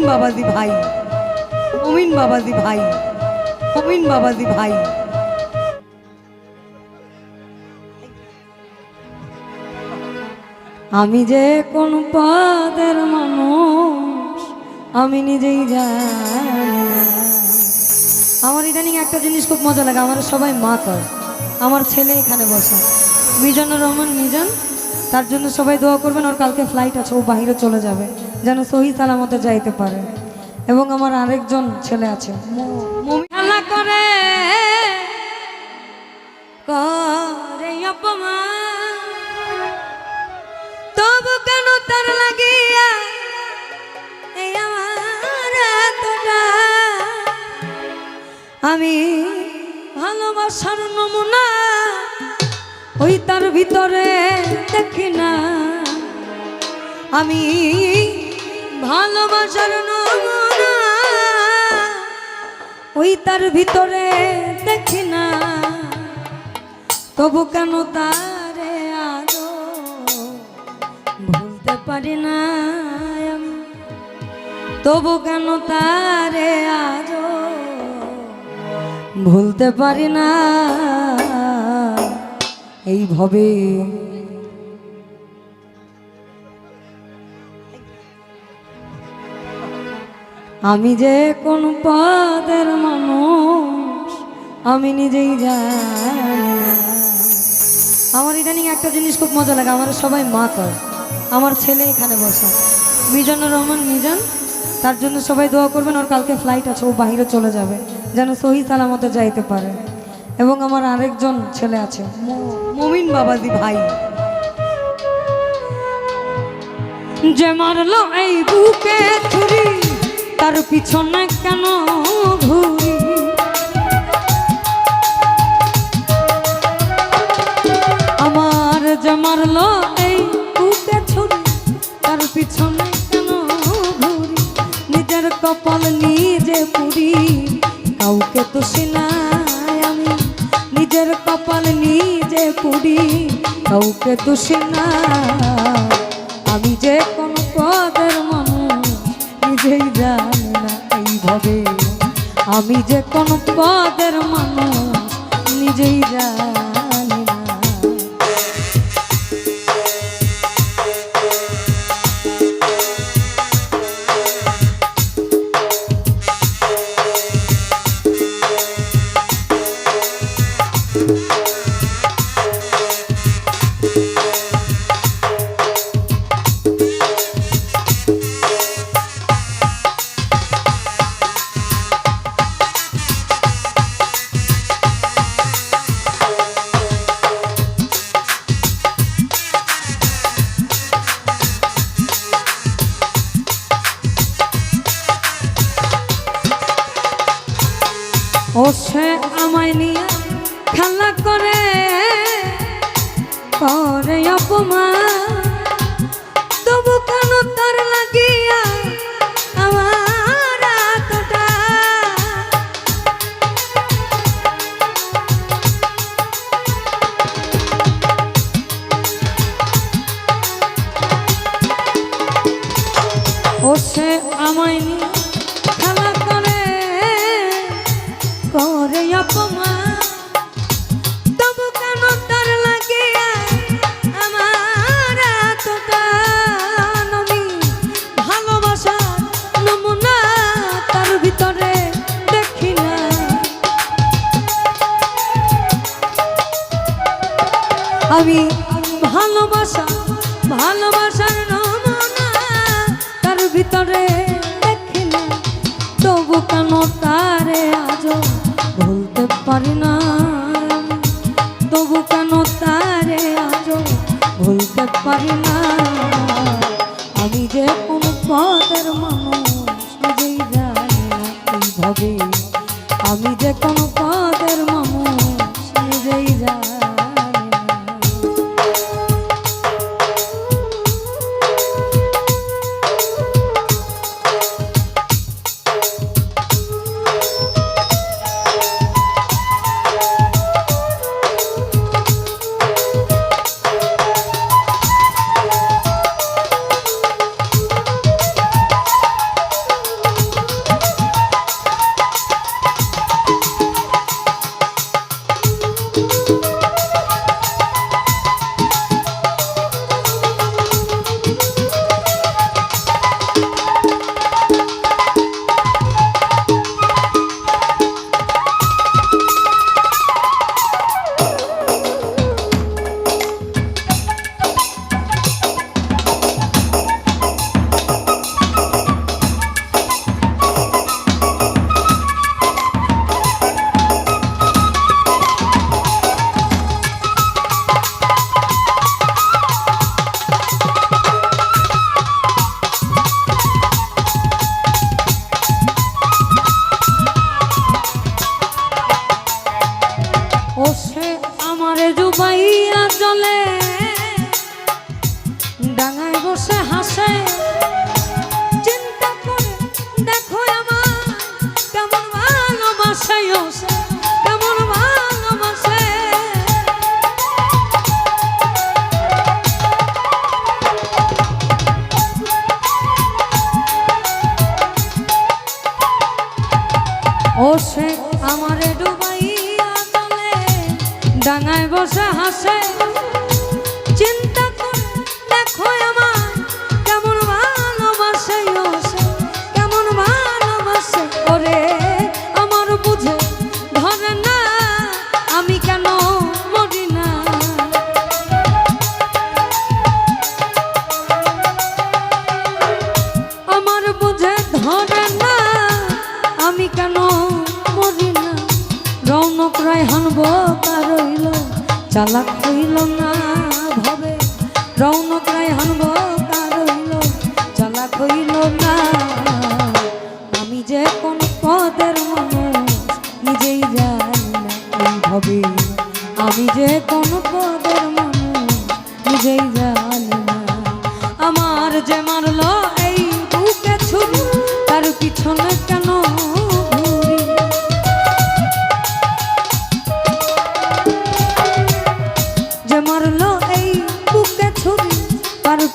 অমিন বাবাজি ভাই। অমিন বাবাজি ভাই। অমিন বাবাজি ভাই। আমি যে কোন পদের মানুষ, আমি নিজেই জানি আমার ইদানিং একটা জিনিস খুব মজা লাগে আমার সবাই মা কয় আমার ছেলে এখানে বসা। মিজানুর রহমান মিজান, তার জন্য সবাই দোয়া করবেন, ওর কালকে ফ্লাইট আছে, ও বাইরে চলে যাবে। যেন সহি সালামতে যাইতে পারে। এবং আমার আরেকজন ছেলে আছে। করে তবু কেন তার লাগিয়া এই আমার আমি ভালোবাসার নমুনা ওই তার ভিতরে দেখি না। আমি ভালোবাসার নমুনা। ওই তার ভিতরে দেখি না। তবু কেন তারে আরও ভুলতে পারি না তবু কেন তারে আজও ভুলতে পারি না? এইভাবে আমি যে কোন পদের মানুষ, আমি নিজেই জানি আমার ইদানিং একটা জিনিস খুব মজা লাগে আমার সবাই মা কয় আমার ছেলে এখানে বসে। মিজানুর রহমান, মিজান, তার জন্য সবাই দোয়া করবেন, ওর কালকে ফ্লাইট আছে, ও বাইরে চলে যাবে, যেন সহি সালামতে যাইতে পারে। এবং আমার আরেকজন ছেলে আছে মমিন বাবাজি ভাই। যে মারলো এই বুকে ছুরি। তার পিছনে কেন ঘুরি? আমার যে মারলো এই বুকে ছুরি, তার পিছনে কেন ঘুরি? নিজের কপাল নিজে পুরি, কাউকে তো সিনাই আমি। নিজের কপাল নিজে পুরি, কাউকে তো সিনাই আমি যে কোন পদের মানুষ, নিজেই জানি। এইভাবে আমি যে কোন পদের মানুষ নিজেই জানি। ও সে আমায় নিয়ে খেলা করে। করে অপমান তবু কেন তার লাগিয়া আমার করে অপমান। তবু কেন তার লাগিয়া আমার আমি ভালোবাসার নমুনা তার ভিতরে দেখি না। আমি ভালোবাসা, ভালোবাসার নমুনা তার ভিতরে দেখি না। তবু কেন তারে আজও পারি না। তবু কেন তারে আজও ভুলতে পারি না? আমি যে কোন পদের মানুষ নিজেই জানি না আমি যে কোন পদের মানুষ নিজেই ওসে আমার জুবাইয়া চলে। ডাঙায় বসে হাসে। ডাঙায় বসে হাসে। চিন্তা করে দেখো আমার চালাক হইল না ভাবে, রৌনক রায় হানব রইল চালাক হইল না আমি যে কোন পদের মানুষ, নিজেই জানি না এইভাবে আমি যে কোন পদের মানুষ, নিজেই জানি